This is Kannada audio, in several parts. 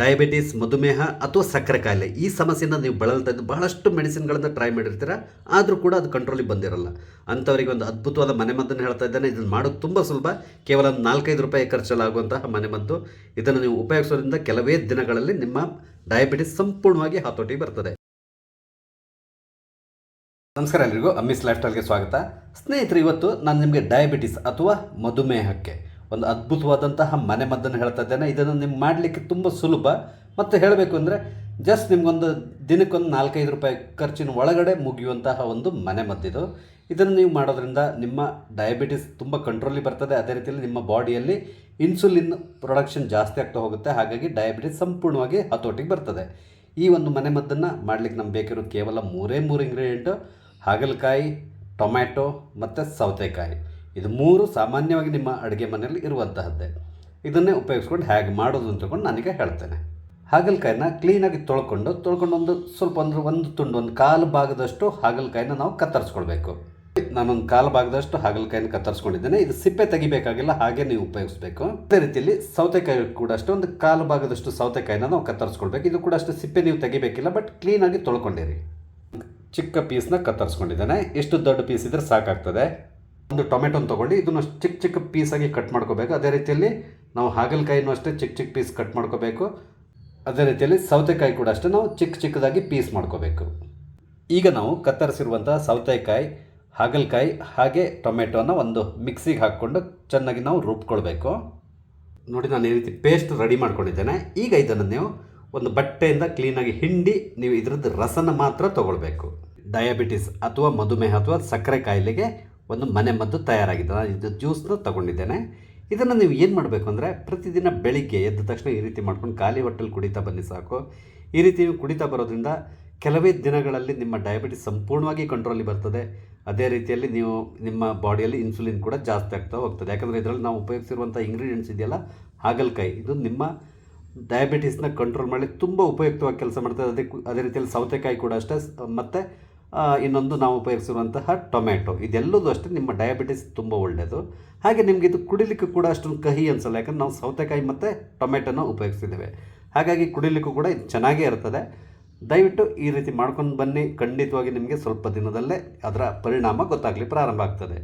ಡಯಾಬಿಟಿಸ್, ಮಧುಮೇಹ ಅಥವಾ ಸಕ್ಕರೆ ಕಾಯಿಲೆ ಈ ಸಮಸ್ಯೆಯಿಂದ ನೀವು ಬಳಲ್ತಾ ಇದ್ದು ಬಹಳಷ್ಟು ಮೆಡಿಸಿನ್ಗಳನ್ನು ಟ್ರೈ ಮಾಡಿರ್ತೀರ? ಆದರೂ ಕೂಡ ಅದು ಕಂಟ್ರೋಲಿಗೆ ಬಂದಿರಲ್ಲ. ಅಂಥವರಿಗೆ ಒಂದು ಅದ್ಭುತವಾದ ಮನೆಮದ್ದನ್ನು ಹೇಳ್ತಾ ಇದ್ದಾನೆ. ಇದನ್ನು ಮಾಡೋದು ತುಂಬ ಸುಲಭ. ಕೇವಲ ನಾಲ್ಕೈದು ರೂಪಾಯಿ ಖರ್ಚಲಾಗುವಂತಹ ಮನೆಮದ್ದು ಇದನ್ನು ನೀವು ಉಪಯೋಗಿಸೋದ್ರಿಂದ ಕೆಲವೇ ದಿನಗಳಲ್ಲಿ ನಿಮ್ಮ ಡಯಾಬಿಟಿಸ್ ಸಂಪೂರ್ಣವಾಗಿ ಹತೋಟಿಗೆ ಬರ್ತದೆ. ನಮಸ್ಕಾರ ಎಲ್ರಿಗೂ. ಅಮ್ಮಿಸ್ ಲೈಫ್ ಸ್ಟೈಲ್ಗೆ ಸ್ವಾಗತ. ಸ್ನೇಹಿತರು, ಇವತ್ತು ನಾನು ನಿಮಗೆ ಡಯಾಬಿಟಿಸ್ ಅಥವಾ ಮಧುಮೇಹಕ್ಕೆ ಒಂದು ಅದ್ಭುತವಾದಂತಹ ಮನೆಮದ್ದನ್ನು ಹೇಳ್ತಾ ಇದ್ದೇನೆ. ಇದನ್ನು ನಿಮ್ಗೆ ಮಾಡಲಿಕ್ಕೆ ತುಂಬ ಸುಲಭ. ಮತ್ತು ಹೇಳಬೇಕು ಅಂದರೆ ಜಸ್ಟ್ ನಿಮಗೊಂದು ದಿನಕ್ಕೊಂದು ನಾಲ್ಕೈದು ರೂಪಾಯಿ ಖರ್ಚಿನ ಒಳಗಡೆ ಮುಗಿಯುವಂತಹ ಒಂದು ಮನೆಮದ್ದಿದು ಇದನ್ನು ನೀವು ಮಾಡೋದ್ರಿಂದ ನಿಮ್ಮ ಡಯಾಬಿಟಿಸ್ ತುಂಬ ಕಂಟ್ರೋಲಿಗೆ ಬರ್ತದೆ. ಅದೇ ರೀತಿಯಲ್ಲಿ ನಿಮ್ಮ ಬಾಡಿಯಲ್ಲಿ ಇನ್ಸುಲಿನ್ ಪ್ರೊಡಕ್ಷನ್ ಜಾಸ್ತಿ ಆಗ್ತಾ ಹೋಗುತ್ತೆ. ಹಾಗಾಗಿ ಡಯಾಬಿಟಿಸ್ ಸಂಪೂರ್ಣವಾಗಿ ಹತೋಟಿಗೆ ಬರ್ತದೆ. ಈ ಒಂದು ಮನೆಮದ್ದನ್ನು ಮಾಡಲಿಕ್ಕೆ ನಮ್ಗೆ ಬೇಕಿರೋ ಕೇವಲ ಮೂರೇ ಮೂರು ಇಂಗ್ರೀಡಿಯೆಂಟು ಹಾಗಲಕಾಯಿ ಟೊಮ್ಯಾಟೊ ಮತ್ತು ಸೌತೆಕಾಯಿ. ಇದು ಮೂರು ಸಾಮಾನ್ಯವಾಗಿ ನಿಮ್ಮ ಅಡುಗೆ ಮನೆಯಲ್ಲಿ ಇರುವಂತಹದ್ದೇ. ಇದನ್ನೇ ಉಪಯೋಗಿಸ್ಕೊಂಡು ಹೇಗೆ ಮಾಡೋದು ಅಂತ ತಿಳ್ಕೊಂಡು ನಾನೀಗ ಹೇಳ್ತೇನೆ. ಹಾಗಲಕಾಯಿನ ಕ್ಲೀನಾಗಿ ತೊಳ್ಕೊಂಡು ತೊಳ್ಕೊಂಡು ಒಂದು ಸ್ವಲ್ಪ ಅಂದರೆ ಒಂದು ತುಂಡು, ಒಂದು ಕಾಲು ಭಾಗದಷ್ಟು ಹಾಗಲಕಾಯಿನ ನಾವು ಕತ್ತರಿಸ್ಕೊಳ್ಬೇಕು. ನಾನೊಂದು ಕಾಲು ಭಾಗದಷ್ಟು ಹಾಗಲಕಾಯಿನ ಕತ್ತರಿಸ್ಕೊಂಡಿದ್ದೇನೆ. ಇದು ಸಿಪ್ಪೆ ತೆಗಿಬೇಕಾಗಿಲ್ಲ, ಹಾಗೆ ನೀವು ಉಪಯೋಗಿಸ್ಬೇಕು. ಅದೇ ರೀತಿಯಲ್ಲಿ ಸೌತೆಕಾಯಿ ಕೂಡ ಅಷ್ಟು, ಒಂದು ಕಾಲು ಭಾಗದಷ್ಟು ಸೌತೆಕಾಯಿನ ನಾವು ಕತ್ತರಿಸ್ಕೊಳ್ಬೇಕು. ಇದು ಕೂಡ ಅಷ್ಟು, ಸಿಪ್ಪೆ ನೀವು ತೆಗಿಬೇಕಿಲ್ಲ, ಬಟ್ ಕ್ಲೀನಾಗಿ ತೊಳ್ಕೊಂಡಿರಿ. ಚಿಕ್ಕ ಪೀಸ್ನ ಕತ್ತರಿಸ್ಕೊಂಡಿದ್ದೇನೆ. ಎಷ್ಟು ದೊಡ್ಡ ಪೀಸ್ ಇದ್ರೆ ಸಾಕಾಗ್ತದೆ? ಒಂದು ಟೊಮೆಟೊನ ತೊಗೊಂಡು ಇದನ್ನು ಚಿಕ್ಕ ಚಿಕ್ಕ ಪೀಸಾಗಿ ಕಟ್ ಮಾಡ್ಕೋಬೇಕು. ಅದೇ ರೀತಿಯಲ್ಲಿ ನಾವು ಹಾಗಲಕಾಯಿನೂ ಅಷ್ಟೇ ಚಿಕ್ಕ ಚಿಕ್ಕ ಪೀಸ್ ಕಟ್ ಮಾಡ್ಕೋಬೇಕು. ಅದೇ ರೀತಿಯಲ್ಲಿ ಸೌತೆಕಾಯಿ ಕೂಡ ಅಷ್ಟೇ ನಾವು ಚಿಕ್ಕ ಚಿಕ್ಕದಾಗಿ ಪೀಸ್ ಮಾಡ್ಕೋಬೇಕು. ಈಗ ನಾವು ಕತ್ತರಿಸಿರುವಂಥ ಸೌತೆಕಾಯಿ, ಹಾಗಲಕಾಯಿ ಹಾಗೆ ಟೊಮೆಟೊನ ಒಂದು ಮಿಕ್ಸಿಗೆ ಹಾಕ್ಕೊಂಡು ಚೆನ್ನಾಗಿ ನಾವು ರುಬ್ಕೊಳ್ಬೇಕು. ನೋಡಿ ನಾನು ಈ ರೀತಿ ಪೇಸ್ಟ್ ರೆಡಿ ಮಾಡ್ಕೊಂಡಿದ್ದೇನೆ. ಈಗ ಇದನ್ನು ನೀವು ಒಂದು ಬಟ್ಟೆಯಿಂದ ಕ್ಲೀನಾಗಿ ಹಿಂಡಿ ನೀವು ಇದರದ್ದು ರಸನ ಮಾತ್ರ ತೊಗೊಳ್ಬೇಕು. ಡಯಾಬಿಟಿಸ್ ಅಥವಾ ಮಧುಮೇಹ ಅಥವಾ ಸಕ್ಕರೆ ಕಾಯಿಲೆಗೆ ಒಂದು ಮನೆ ಮದ್ದು ತಯಾರಾಗಿದೆ ನಾನು ಇದು ಜ್ಯೂಸ್ನ ತಗೊಂಡಿದ್ದೇನೆ. ಇದನ್ನು ನೀವು ಏನು ಮಾಡಬೇಕು ಅಂದರೆ ಪ್ರತಿದಿನ ಬೆಳಿಗ್ಗೆ ಎದ್ದ ತಕ್ಷಣ ಈ ರೀತಿ ಮಾಡ್ಕೊಂಡು ಖಾಲಿ ಹೊಟ್ಟೆಲಿ ಕುಡಿತಾ ಬನ್ನಿ ಸಾಕು. ಈ ರೀತಿ ನೀವು ಕುಡಿತಾ ಬರೋದ್ರಿಂದ ಕೆಲವೇ ದಿನಗಳಲ್ಲಿ ನಿಮ್ಮ ಡಯಾಬಿಟಿಸ್ ಸಂಪೂರ್ಣವಾಗಿ ಕಂಟ್ರೋಲಿಗೆ ಬರ್ತದೆ. ಅದೇ ರೀತಿಯಲ್ಲಿ ನೀವು ನಿಮ್ಮ ಬಾಡಿಯಲ್ಲಿ ಇನ್ಸುಲಿನ್ ಕೂಡ ಜಾಸ್ತಿ ಆಗ್ತಾ ಹೋಗ್ತದೆ. ಯಾಕಂದರೆ ಇದರಲ್ಲಿ ನಾವು ಉಪಯೋಗಿಸಿರುವಂಥ ಇಂಗ್ರೀಡಿಯೆಂಟ್ಸ್ ಇದೆಯಲ್ಲ, ಹಾಗಲಕಾಯಿ. ಇದು ನಿಮ್ಮ ಡಯಾಬಿಟಿಸ್ನ ಕಂಟ್ರೋಲ್ ಮಾಡಲಿಕ್ಕೆ ತುಂಬ ಉಪಯುಕ್ತವಾಗಿ ಕೆಲಸ ಮಾಡ್ತದೆ. ಅದೇ ಅದೇ ರೀತಿಯಲ್ಲಿ ಸೌತೆಕಾಯಿ ಕೂಡ ಅಷ್ಟೇ. ಮತ್ತು ಇನ್ನೊಂದು ನಾವು ಉಪಯೋಗಿಸಿರುವಂತಹ ಟೊಮ್ಯಾಟೊ. ಇದೆಲ್ಲದೂ ಅಷ್ಟೇ, ನಿಮ್ಮ ಡಯಾಬಿಟಿಸ್ ತುಂಬ ಒಳ್ಳೆಯದು ಹಾಗೆ ನಿಮಗೆ ಇದು ಕುಡಿಲಿಕ್ಕೆ ಕೂಡ ಅಷ್ಟೊಂದು ಕಹಿ ಅನಿಸಲ್ಲ, ಯಾಕಂದ್ರೆ ನಾವು ಸೌತೆಕಾಯಿ ಮತ್ತು ಟೊಮೆಟೊನ ಉಪಯೋಗಿಸಿದ್ದೇವೆ ಹಾಗಾಗಿ ಕುಡಿಲಿಕ್ಕೂ ಕೂಡ ಇದು ಚೆನ್ನಾಗೇ ಇರ್ತದೆ. ದಯವಿಟ್ಟು ಈ ರೀತಿ ಮಾಡ್ಕೊಂಡು ಬನ್ನಿ. ಖಂಡಿತವಾಗಿ ನಿಮಗೆ ಸ್ವಲ್ಪ ದಿನದಲ್ಲೇ ಅದರ ಪರಿಣಾಮ ಗೊತ್ತಾಗಲಿ, ಪ್ರಾರಂಭ ಆಗ್ತದೆ.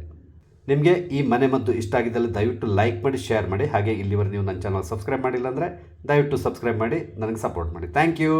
ನಿಮಗೆ ಈ ಮನೆ ಮದ್ದು ಇಷ್ಟ ಆಗಿದ್ದಲ್ಲಿ ದಯವಿಟ್ಟು ಲೈಕ್ ಮಾಡಿ ಶೇರ್ ಮಾಡಿ. ಹಾಗೆ ಇಲ್ಲಿವರೆಗೆ ನೀವು ನನ್ನ ಚಾನಲ್ ಸಬ್ಸ್ಕ್ರೈಬ್ ಮಾಡಿಲ್ಲ ಅಂದರೆ ದಯವಿಟ್ಟು ಸಬ್ಸ್ಕ್ರೈಬ್ ಮಾಡಿ, ನನಗೆ ಸಪೋರ್ಟ್ ಮಾಡಿ. Thank you